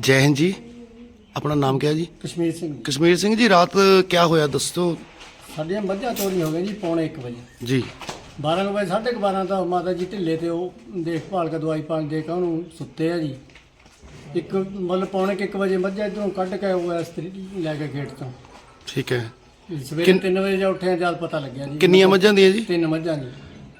ਜੈ ਹਿੰਦ ਜੀ। ਆਪਣਾ ਨਾਮ ਕਿਹਾ ਜੀ? ਕਸ਼ਮੀਰ ਸਿੰਘ ਕਸ਼ਮੀਰ ਸਿੰਘ ਜੀ ਰਾਤ ਕਿਆ ਹੋਇਆ ਦੱਸੋ? ਸਾਡੀਆਂ ਮੱਝਾਂ ਚੋਰੀ ਹੋ ਗਈਆਂ ਜੀ ਪੌਣੇ 1 ਵਜੇ। ਜੀ। 12 ਕੁ ਵਜੇ ਸਾਢੇ ਕੁ 12 ਤਾਂ ਮਾਤਾ ਜੀ ਢਿੱਲੇ ਤੇ ਉਹ ਦੇਖਭਾਲ ਕੇ ਦਵਾਈ ਪਾਣੀ ਦੇ ਕੇ ਉਹਨੂੰ ਸੁੱਤੇ ਆ ਜੀ। ਇੱਕ ਮਤਲਬ ਪੌਣੇ 1 ਵਜੇ ਮੱਝਾਂ ਇਧਰੋਂ ਕੱਢ ਕੇ ਉਹ ਇਸਤਰੀ ਲੈ ਕੇ ਖੇਤ ਤੋਂ। ਠੀਕ ਹੈ। ਸਵੇਰੇ ਕਿੰਨ- 3 ਵਜੇ ਜਾ ਉੱਠਿਆ ਜਦ ਪਤਾ ਲੱਗਿਆ ਜੀ। ਕਿੰਨੀਆਂ ਮੱਝਾਂ ਦੀਆਂ ਜੀ? ਤਿੰਨ ਮੱਝਾਂ ਜੀ।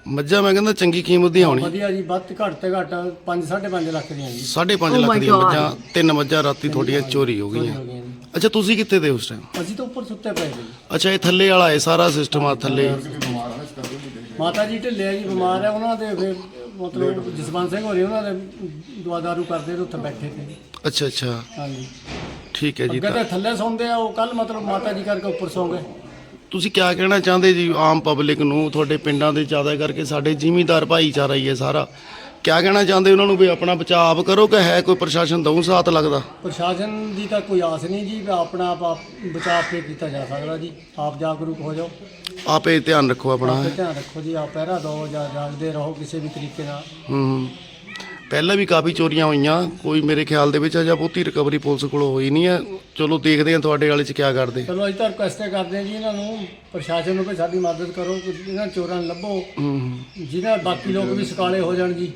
ਮੱਝਾਂ ਮੈਂ ਕਹਿੰਦਾ ਚੰਗੀ ਕੀਮਤ ਦੀਆਂ ਹੋਣੀ ਵਧੀਆ ਜੀ ਵੱਧ ਘੱਟ ਤੇ ਘੱਟ 5 5.5 ਲੱਖ ਦੀਆਂ ਜੀ। 5.5 ਲੱਖ ਦੀਆਂ ਮੱਝਾਂ ਤਿੰਨ ਮੱਝਾਂ ਰਾਤੀ ਤੁਹਾਡੀਆਂ ਚੋਰੀ ਹੋ ਗਈਆਂ। ਹੋ ਗਈਆਂ ਜੀ। ਅੱਛਾ ਤੁਸੀਂ ਕਿੱਥੇ ਤੇ ਉਸ ਟਾਈਮ? ਅਸੀਂ ਤਾਂ ਉੱਪਰ ਸੁੱਤੇ ਪਏ ਸੀ ਅੱਛਾ ਇਹ ਥੱਲੇ ਵਾਲਾ ਹੈ ਸਾਰਾ ਸਿਸਟਮ ਆ ਥੱਲੇ। ਮਾਤਾ ਜੀ ਢਿੱਲੇ ਆ ਜੀ ਬਿਮਾਰ ਆ ਉਹਨਾਂ ਦੇ ਫਿਰ ਮਤਲਬ ਜਸਵੰਤ ਸਿੰਘ ਹੋਰੀ ਉਹਨਾਂ ਦੇ ਦਾਰੂ ਕਰਦੇ ਤੇ ਉੱਥੇ ਬੈਠੇ ਤੇ। ਅੱਛਾ ਅੱਛਾ। ਹਾਂਜੀ। ਠੀਕ ਹੈ ਜੀ ਅੱਗੇ ਤਾਂ ਤਾਂ ਥੱਲੇ ਸੌਂਦੇ ਆ ਉਹ ਕੱਲ ਮਤਲਬ ਮਾਤਾ ਜੀ ਕਰਕੇ ਉੱਪਰ ਸੌਂ ਗਏ। ਤੁਸੀਂ ਕਿਆ ਕਹਿਣਾ ਚਾਹੁੰਦੇ ਜੀ ਆਮ ਪਬਲਿਕ ਨੂੰ? ਤੁਹਾਡੇ ਪਿੰਡਾਂ ਦੇ ਜ਼ਿਆਦਾ ਕਰਕੇ ਸਾਡੇ ਜ਼ਿਮੀਂਦਾਰ ਭਾਈਚਾਰਾ ਹੀ ਹੈ ਸਾਰਾ। ਕਿਆ ਕਹਿਣਾ ਚਾਹੁੰਦੇ ਉਹਨਾਂ ਨੂੰ ਵੀ ਆਪਣਾ ਬਚਾਅ ਆਪ ਕਰੋ ਕਿ ਹੈ ਕੋਈ ਪ੍ਰਸ਼ਾਸਨ ਦਊ ਸਾਥ ਲੱਗਦਾ? ਪ੍ਰਸ਼ਾਸਨ ਦੀ ਤਾਂ ਕੋਈ ਆਸ ਨਹੀਂ ਜੀ ਆਪਣਾ ਆਪ ਆਪ ਬਚਾਅ ਆਪੇ ਕੀਤਾ ਜਾ ਸਕਦਾ ਜੀ। ਆਪ ਜਾਗਰੂਕ ਹੋ ਜਾਓ। ਆਪੇ ਧਿਆਨ ਰੱਖੋ ਆਪਣਾ। ਆਪੇ ਧਿਆਨ ਰੱਖੋ ਜੀ ਆਪ ਪਹਿਰਾ ਦਿਓ ਜਾਂ ਜਾਗਦੇ ਰਹੋ ਕਿਸੇ ਵੀ ਤਰੀਕੇ ਨਾਲ। ਹੂੰ। ਪਹਿਲਾਂ ਵੀ ਕਾਫੀ ਚੋਰੀਆਂ ਹੋਈਆਂ। ਕੋਈ ਮੇਰੇ ਖਿਆਲ ਦੇ ਵਿੱਚ ਅਜਾ ਬਹੁਤੀ ਰਿਕਵਰੀ ਪੁਲਿਸ ਕੋਲੋਂ ਹੋਈ ਨਹੀਂ ਹੈ। ਚਲੋ ਦੇਖਦੇ ਹਾਂ ਤੁਹਾਡੇ ਵਾਲੇ ਚ ਕਿਆ ਕਰਦੇ। ਚਲੋ ਅਸੀਂ ਤਾਂ ਰਿਕੁਐਸਟ ਕਰਦੇ ਹਾਂ ਜੀ ਇਹਨਾਂ ਨੂੰ ਪ੍ਰਸ਼ਾਸਨ ਨੂੰ ਵੀ ਸਾਡੀ ਮਦਦ ਕਰੋ ਕਿ ਇਹਨਾਂ ਚੋਰਾਂ ਨੂੰ ਲੱਭੋ। ਜਿਹਨਾਂ ਬਾਕੀ ਲੋਕ ਵੀ ਸਕਾਲੇ ਹੋ ਜਾਣ ਜੀ।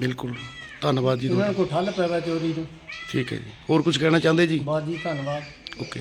ਬਿਲਕੁਲ। ਧੰਨਵਾਦ ਜੀ ਇਹਨਾਂ ਤੁਹਾਡਾ। ਨੂੰ ਕੋਈ ਠੱਲ ਪੈਵੇ ਚੋਰੀ ਨੂੰ ਠੀਕ ਹੈ ਜੀ। ਹੋਰ ਕੁਝ ਕਹਿਣਾ ਚਾਹੁੰਦੇ ਜੀ? ਬਾਦ ਜੀ ਧੰਨਵਾਦ। ਓਕੇ।